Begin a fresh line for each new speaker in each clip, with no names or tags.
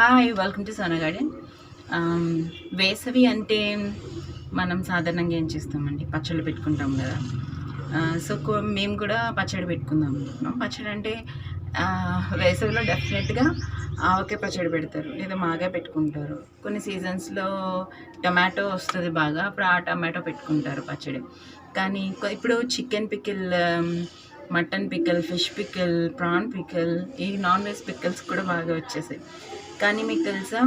Hi welcome to Sona garden వేసవి అంటే మనం సాధారణంగా ఏం చేస్తామండి? పచ్చళ్ళు పెట్టుకుంటాం కదా. సో మేము కూడా పచ్చడి పెట్టుకుందాం అనుకుంటున్నాం. పచ్చడి అంటే వేసవిలో డెఫినెట్గా ఆవకాయ పచ్చడి పెడతారు. లేదా మాగా పెట్టుకుంటారు. కొన్ని సీజన్స్లో టమాటో వస్తుంది బాగా. అప్పుడు ఆ టమాటో పెట్టుకుంటారు పచ్చడి. కానీ ఇప్పుడు chicken pickle mutton pickle fish pickle prawn pickle ఈ నాన్ వెజ్ పికిల్స్ కూడా బాగా వచ్చేసాయి. కానీ మీకు తెలుసా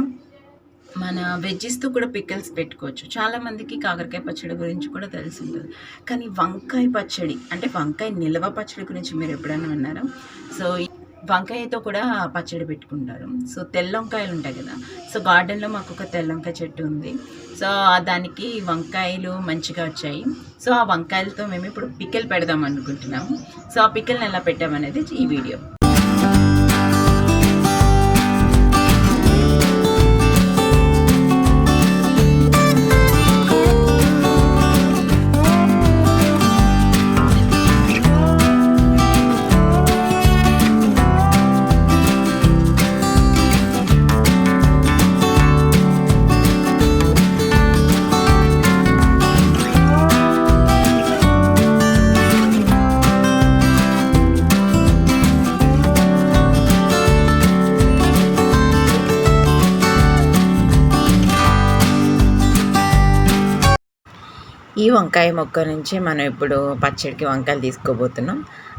మన వెజ్జెస్తో కూడా పికిల్స్ పెట్టుకోవచ్చు. చాలామందికి కాకరకాయ పచ్చడి గురించి కూడా తెలిసి ఉంటుంది. కానీ వంకాయ పచ్చడి అంటే వంకాయ నిల్వ పచ్చడి గురించి మీరు ఎప్పుడైనా విన్నారా? సో వంకాయతో కూడా పచ్చడి పెట్టుకుంటారు. సో తెల్ల వంకాయలు ఉంటాయి కదా సో గార్డెన్లో మాకు ఒక తెల్ల వంకాయ చెట్టు ఉంది. సో దానికి వంకాయలు మంచిగా వచ్చాయి. సో ఆ వంకాయలతో మేము ఇప్పుడు పికిల్ పెడదాం అనుకుంటున్నాము. సో ఆ పికిల్ని ఎలా పెట్టామనేది ఈ వీడియో. ఈ వంకాయ మొక్క నుంచి మనం ఇప్పుడు పచ్చడికి వంకాయలు తీసుకోబోతున్నాం.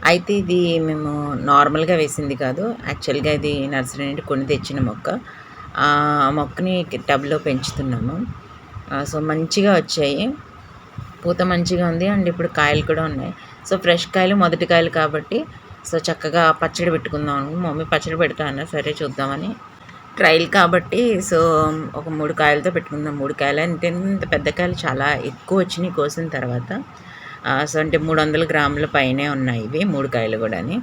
అయితే ఇది మేము నార్మల్గా వేసింది కాదు. యాక్చువల్గా ఇది నర్సరీ నుండి కొని తెచ్చిన మొక్క. ఆ మొక్కని టబ్లో పెంచుతున్నాము. సో మంచిగా వచ్చాయి. పూత మంచిగా ఉంది అండ్ ఇప్పుడు కాయలు కూడా ఉన్నాయి. సో ఫ్రెష్ కాయలు మొదటి కాయలు కాబట్టి సో చక్కగా పచ్చడి పెట్టుకుందాం. మమ్మీ పచ్చడి పెడతా అన్న సరే చూద్దామని. ట్రయల్ కాబట్టి సో ఒక మూడు కాయలతో పెట్టుకుందాం. మూడు కాయలు అంటే ఇంత పెద్ద కాయలు చాలా ఎక్కువ వచ్చినాయి కోసిన తర్వాత. సో అంటే మూడు వందల గ్రాముల పైనే ఉన్నాయి ఇవి మూడు కాయలు కూడాని.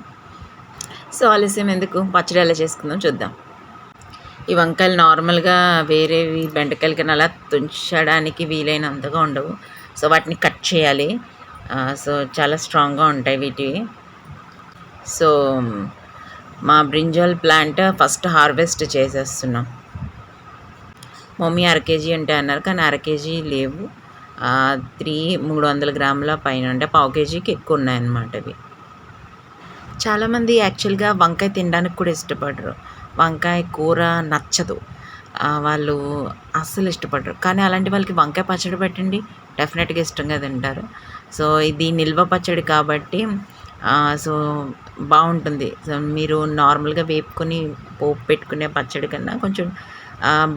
సో ఆలస్యం ఎందుకు? పచ్చడి ఎలా చేసుకుందాం చూద్దాం. ఈ వంకాయలు నార్మల్గా వేరేవి బెండకాయలు కానీ అలా తుంచడానికి వీలైనంతగా ఉండవు. సో వాటిని కట్ చేయాలి. సో చాలా స్ట్రాంగ్గా ఉంటాయి వీటివి. సో మా బ్రింజాల్ ప్లాంట్ ఫస్ట్ హార్వెస్ట్ చేసేస్తున్నాం. మమ్మీ అర కేజీ అంటే అన్నారు కానీ అర కేజీ లేవు. త్రీ మూడు వందల గ్రాముల పైన అంటే పావు కేజీకి ఎక్కువ ఉన్నాయన్నమాట అవి. చాలామంది యాక్చువల్గా వంకాయ తినడానికి కూడా ఇష్టపడరు. వంకాయ కూర నచ్చదు. వాళ్ళు అస్సలు ఇష్టపడరు. కానీ అలాంటి వాళ్ళకి వంకాయ పచ్చడి పెట్టండి డెఫినెట్గా ఇష్టంగా తింటారు. సో ఇది నిల్వ పచ్చడి కాబట్టి సో బాగుంటుంది సో మీరు నార్మల్గా వేపుకొని పోపు పెట్టుకునే పచ్చడి కన్నా కొంచెం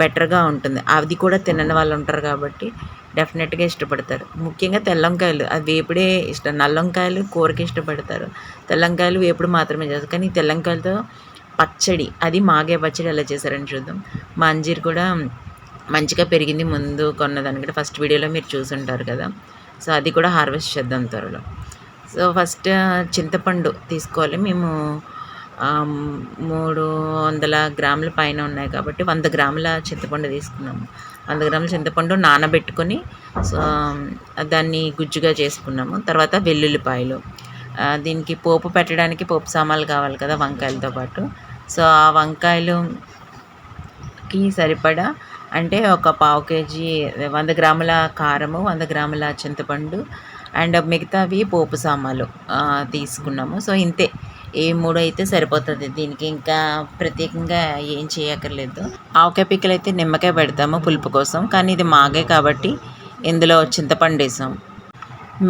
బెటర్గా ఉంటుంది. అది కూడా తినని వాళ్ళు ఉంటారు కాబట్టి డెఫినెట్గా ఇష్టపడతారు. ముఖ్యంగా తెల్లంకాయలు. అది వేపుడే ఇష్టం. నల్లంకాయలు కూరకి ఇష్టపడతారు. తెల్లంకాయలు వేపుడు మాత్రమే చేస్తారు. కానీ తెల్లంకాయలతో పచ్చడి అది మాగే పచ్చడి ఎలా చేశారని చూద్దాం. మా అంజీర్ కూడా మంచిగా పెరిగింది ముందు కొన్నదానికంటే ఫస్ట్ వీడియోలో మీరు చూసుంటారు కదా. సో అది కూడా హార్వెస్ట్ చేద్దాం త్వరలో. సో ఫస్ట్ చింతపండు తీసుకోవాలి. మేము మూడు వందల గ్రాముల పైన ఉన్నాయి కాబట్టి వంద గ్రాముల చింతపండు తీసుకున్నాము. వంద గ్రాముల చింతపండు నానబెట్టుకొని సో దాన్ని గుజ్జుగా చేసుకున్నాము. తర్వాత వెల్లుల్లిపాయలు. దీనికి పోపు పెట్టడానికి పోపు సామాన్లు కావాలి కదా వంకాయలతో పాటు. సో ఆ వంకాయలుకి సరిపడా అంటే ఒక పావు కేజీ వంద గ్రాముల కారము వంద గ్రాముల చింతపండు అండ్ మిగతావి పోపు సామాన్లు తీసుకున్నాము. సో ఇంతే. ఏ మూడు అయితే సరిపోతుంది. దీనికి ఇంకా ప్రత్యేకంగా ఏం చేయక్కర్లేదు. ఆవకాయ పిక్కలు అయితే నిమ్మకాయ పెడతాము పులుపు కోసం. కానీ ఇది మాగే కాబట్టి ఇందులో చింతపండు వేసాం.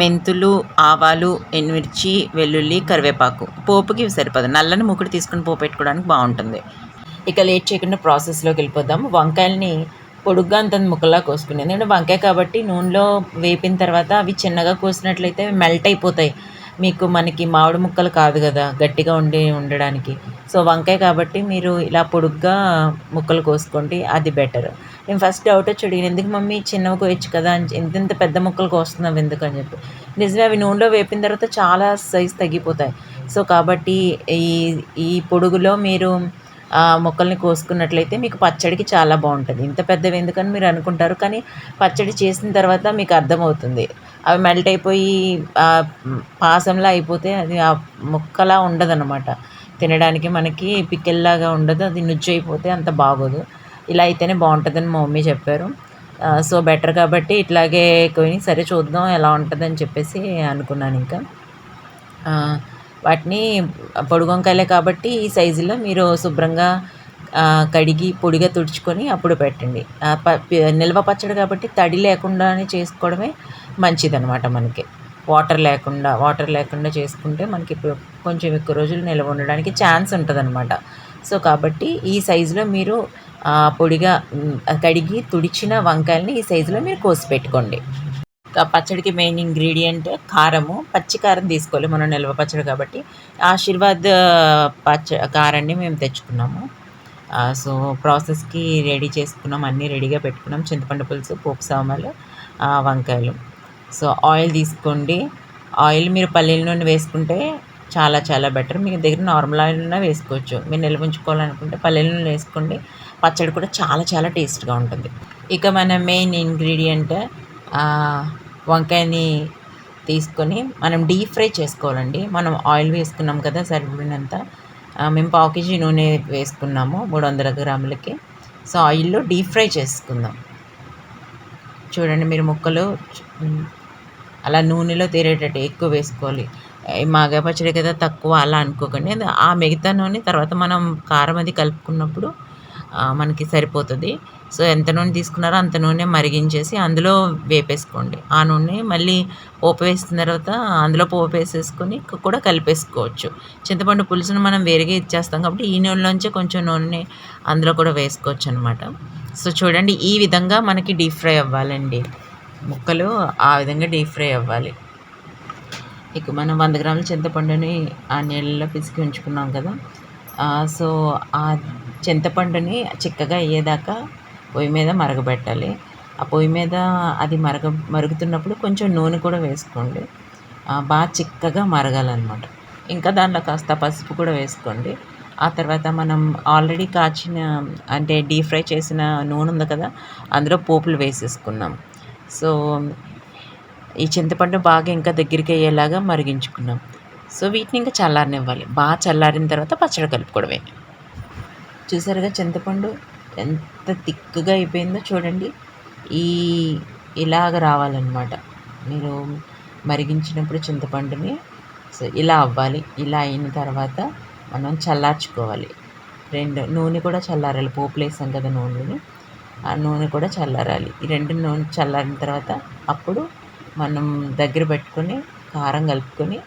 మెంతులు ఆవాలు ఎండుమిర్చి వెల్లుల్లి కరివేపాకు. పోపుకి సరిపోదు. నల్లని ముక్కుడు తీసుకుని పోపు పెట్టుకోవడానికి బాగుంటుంది. ఇక లేట్ చేయకుండా ప్రాసెస్లోకి వెళ్ళిపోదాం. వంకాయల్ని పొడుగ్గా అంత ముక్కలా కోసుకుని. ఎందుకంటే వంకాయ కాబట్టి నూనెలో వేపిన తర్వాత అవి చిన్నగా కోసినట్లయితే మెల్ట్ అయిపోతాయి. మీకు మనకి మామిడి ముక్కలు కాదు కదా గట్టిగా ఉండి ఉండడానికి. సో వంకాయ కాబట్టి మీరు ఇలా పొడుగ్గా ముక్కలు కోసుకోండి అది బెటర్ నేను ఫస్ట్ డౌట్ వచ్చి అడిగిన ఎందుకు మమ్మీ చిన్నవి కోయచ్చు కదా? అని ఇంత పెద్ద ముక్కలు కోస్తున్నావు ఎందుకు? అని చెప్పి. నిజమే అవి నూనెలో వేపిన తర్వాత చాలా సైజ్ తగ్గిపోతాయి. సో కాబట్టి ఈ ఈ పొడుగులో మీరు మొక్కల్ని కోసుకున్నట్లయితే మీకు పచ్చడికి చాలా బాగుంటుంది ఇంత పెద్దవి ఎందుకని మీరు అనుకుంటారు కానీ పచ్చడి చేసిన తర్వాత మీకు అర్థమవుతుంది అవి మెల్ట్ అయిపోయి పాసంలా అయిపోతే అది ఆ ముక్కలా ఉండదన్నమాట తినడానికి మనకి పిక్కెల్లాగా ఉండదు. అది నుజ్జు అయిపోతే అంత బాగోదు. ఇలా అయితేనే బాగుంటుందని మా మమ్మీ చెప్పారు. సో, బెటర్ కాబట్టి ఇట్లాగే కొని సరే చూద్దాం ఎలా ఉంటుందని చెప్పేసి అనుకున్నాను ఇంకా వాటిని పొడుగు వంకాయలే కాబట్టి ఈ సైజులో మీరు శుభ్రంగా కడిగి పొడిగా తుడుచుకొని అప్పుడు పెట్టండి. నిల్వ పచ్చడి కాబట్టి తడి లేకుండానే చేసుకోవడమే మంచిదనమాట మనకి. వాటర్ లేకుండా వాటర్ లేకుండా చేసుకుంటే మనకి కొంచెం ఎక్కువ రోజులు నిల్వ ఉండడానికి ఛాన్స్ ఉంటదనమాట. సో, కాబట్టి ఈ సైజులో మీరు పొడిగా కడిగి తుడిచిన వంకాయలని ఈ సైజులో మీరు కోసి పెట్టుకోండి. పచ్చడికి మెయిన్ ఇంగ్రీడియంట్ కారము. పచ్చి కారం తీసుకోవాలి మనం నిల్వ పచ్చడి కాబట్టి. ఆశీర్వాద్ పచ్చ కారాన్ని మేము తెచ్చుకున్నాము. సో, ప్రాసెస్‌కి రెడీ చేసుకున్నాం. అన్నీ రెడీగా పెట్టుకున్నాం. చింతపండు పులుసు, పోపు సామాలు వంకాయలు. సో, ఆయిల్ తీసుకోండి. ఆయిల్ మీరు పల్లీల నూనె వేసుకుంటే చాలా చాలా బెటర్. మీ దగ్గర నార్మల్ ఆయిల్ ఉన్నా వేసుకోవచ్చు. మీరు నిల్వ ఉంచుకోవాలనుకుంటే పల్లీల నూనె వేసుకోండి. పచ్చడి కూడా చాలా చాలా టేస్ట్‌గా ఉంటుంది. ఇక మన మెయిన్ ఇంగ్రీడియంట్ వంకాయని తీసుకొని మనం డీప్ ఫ్రై చేసుకోవాలండి. మనం ఆయిల్ వేసుకున్నాం కదా సరిపడినంత. మేము పావు కేజీ నూనె వేసుకున్నాము 300 గ్రాములకి. సో, ఆయిల్‌లో డీప్ ఫ్రై చేసుకుందాం. చూడండి మీరు ముక్కలు అలా నూనెలో తీరేటట్టు ఎక్కువ వేసుకోవాలి. మాగాయ పచ్చడి కదా తక్కువ అలా అనుకోకండి. ఆ మిగతా నూనె తర్వాత మనం కారం అది కలుపుకున్నప్పుడు మనకి సరిపోతుంది సో, ఎంత నూనె తీసుకున్నారో అంత నూనె మరిగించేసి అందులో వేపేసుకోండి. ఆ నూనె మళ్ళీ పోపు వేసిన తర్వాత అందులో పోపు వేసేసుకొని కూడా కలిపేసుకోవచ్చు. చింతపండు పులుసును మనం వేరుగా ఇచ్చేస్తాం కాబట్టి ఈ నూనెలోంచే కొంచెం నూనె అందులో కూడా వేసుకోవచ్చు అనమాట సో, చూడండి ఈ విధంగా మనకి డీప్ ఫ్రై అవ్వాలండి. ముక్కలు ఆ విధంగా డీప్ ఫ్రై అవ్వాలి. ఇక మనం వంద గ్రాముల చింతపండుని ఆ నీళ్ళలో పిసికి ఉంచుకున్నాం కదా! సో, ఆ చింతపండుని చిక్కగా అయ్యేదాకా పొయ్యి మీద మరగబెట్టాలి. ఆ పొయ్యి మీద అది మరగ మరుగుతున్నప్పుడు కొంచెం నూనె కూడా వేసుకోండి. బాగా చిక్కగా మరగాలన్నమాట ఇంకా దాంట్లో కాస్త పసుపు కూడా వేసుకోండి. ఆ తర్వాత మనం ఆల్రెడీ కాచిన అంటే డీప్ ఫ్రై చేసిన నూనె ఉంది కదా! అందులో పోపులు వేసేసుకున్నాం. సో, ఈ చింతపండు బాగా ఇంకా దగ్గరికి అయ్యేలాగా మరిగించుకున్నాం. సో, వీటిని ఇంకా చల్లారనివ్వాలి. బాగా చల్లారిన తర్వాత పచ్చడి కలుపుకోవడమే. చూసారుగా చింతపండు ఎంత థిక్‌గా అయిపోయిందో చూడండి. ఈ ఇలాగ రావాలన్నమాట మీరు మరిగించినప్పుడు చింతపండుని సో, ఇలా అవ్వాలి. ఇలా అయిన తర్వాత మనం చల్లార్చుకోవాలి. రెండు నూనె కూడా చల్లారాలి. పోపులేసాం కదా నూనెని. ఆ నూనె కూడా చల్లారాలి. ఈ రెండు నూనె చల్లారిన తర్వాత అప్పుడు మనం దగ్గర పెట్టుకొని కారం కలుపుకొని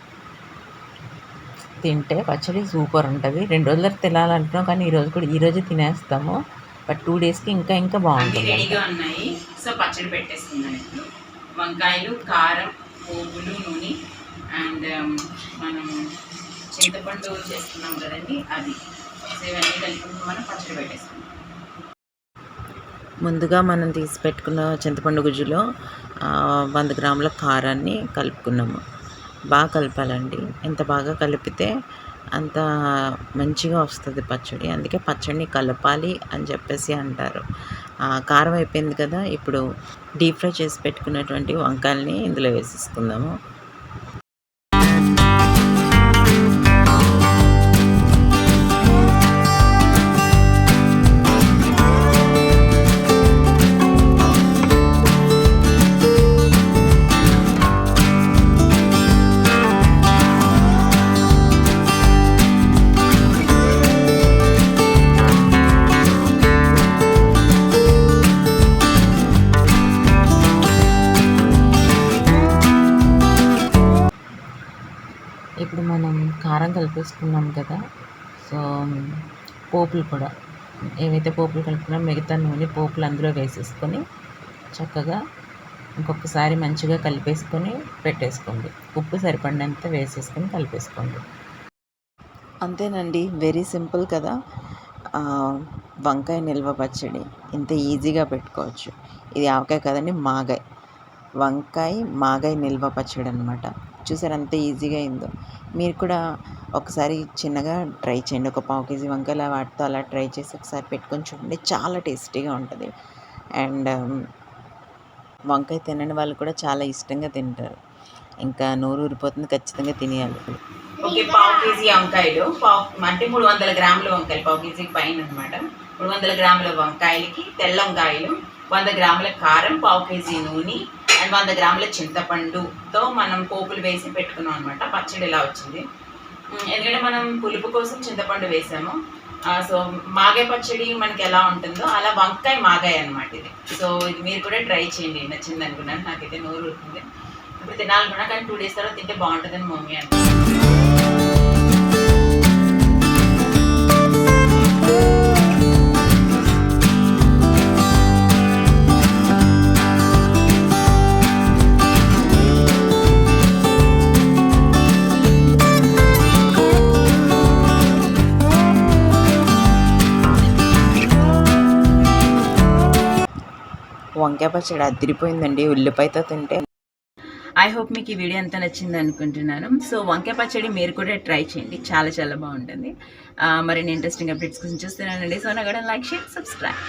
తింటే పచ్చడి సూపర్ ఉంటది. 2 రోజులకు తినాలనుకున్నాం కానీ ఈరోజు కూడా ఈరోజే తినేస్తాము. బట్ 2 డేస్‌కి ఇంకా ఇంకా బావుంటుందంట.
రెడీగా ఉన్నాయి సో పచ్చడి పెట్టేసుకుందాం ఇప్పుడు వంకాయలు కారం పోపులు నూనె అండ్ మనం చింతపండు చేసుకున్నాం కదండి అది ఇవన్నీ కలిపి మనం పచ్చడి పెట్టేసుకుందాం
ముందుగా మనం తీసి పెట్టుకున్న చింతపండు గుజ్జులో 100 గ్రాముల కారాన్ని కలుపుకున్నాము. బాగా కలపాలండి. ఎంత బాగా కలిపితే అంత మంచిగా వస్తుంది పచ్చడి. అందుకే పచ్చడిని కలపాలి అని చెప్పేసి అంటారు. కారం అయిపోయింది కదా! ఇప్పుడు డీప్ ఫ్రై చేసి పెట్టుకున్నటువంటి వంకాయలని ఇందులో వేసేసుకుందాము. కలిపేసుకున్నాం కదా! సో, పోపులు కూడా ఏవైతే పోపులు కలుపుకున్నామో మిగతా నూనె పోపులు అందులో వేసేసుకొని చక్కగా ఇంకొకసారి మంచిగా కలిపేసుకొని పెట్టేసుకోండి. ఉప్పు సరిపడినంత వేసేసుకొని కలిపేసుకోండి. అంతేనండి. వెరీ సింపుల్ కదా! వంకాయ నిల్వ పచ్చడి ఇంత ఈజీగా పెట్టుకోవచ్చు. ఇది ఆవకాయ కదండి మాగాయ్. వంకాయ మాగాయ్ నిల్వ పచ్చడి అనమాట. చూసారు ఎంత ఈజీగా అయిందో. మీరు కూడా ఒకసారి చిన్నగా ట్రై చేయండి. ఒక పావు కేజీ వంకాయలు వాటితో అలా ట్రై చేసి ఒకసారి పెట్టుకొని చూడండి. చాలా టేస్టీగా ఉంటుంది అండ్ వంకాయ తినని వాళ్ళు కూడా చాలా ఇష్టంగా తింటారు. ఇంకా నోరు ఊరిపోతుంది ఖచ్చితంగా తినేయాలి. ఓకే పావు కేజీ వంకాయలు పావు అంటే మూడు వందల గ్రాముల వంకాయలు పావు కేజీకి పైన అనమాట మూడు వందల గ్రాముల వంకాయలకి తెల్ల వంకాయలు వంద గ్రాముల కారం పావు కేజీ నూనె అండ్ వంద గ్రాముల చింతపండుతో మనం పోపులు వేసి పెట్టుకున్నాం అనమాట పచ్చడి ఇలా వచ్చింది. ఎందుకంటే మనం పులుపు కోసం చింతపండు వేసాము. సో మాగాయ పచ్చడి మనకి ఎలా ఉంటుందో అలా వంకాయ మాగాయ అనమాట ఇది. సో ఇది మీరు కూడా ట్రై చేయండి. నచ్చింది అనుకున్నాను. నాకైతే నోరు ఉంటుంది ఇప్పుడు తినాలనుకున్నా కానీ టూ డేస్ తర్వాత తింటే బాగుంటుందని మమ్మీ అంటే
వంకాయ పచ్చడి అదిరిపోయిందండి ఉల్లిపాయతో తింటే. ఐ హోప్ మీకు ఈ వీడియో ఎంత నచ్చింది అనుకుంటున్నాను. సో వంకాయ పచ్చడి మీరు కూడా ట్రై చేయండి. చాలా చాలా బాగుంటుంది. మరిన్ని ఇంట్రెస్టింగ్ అప్డేట్స్ కోసం చూస్తున్నానండి. సో నా కూడా లైక్ షేర్ సబ్స్క్రైబ్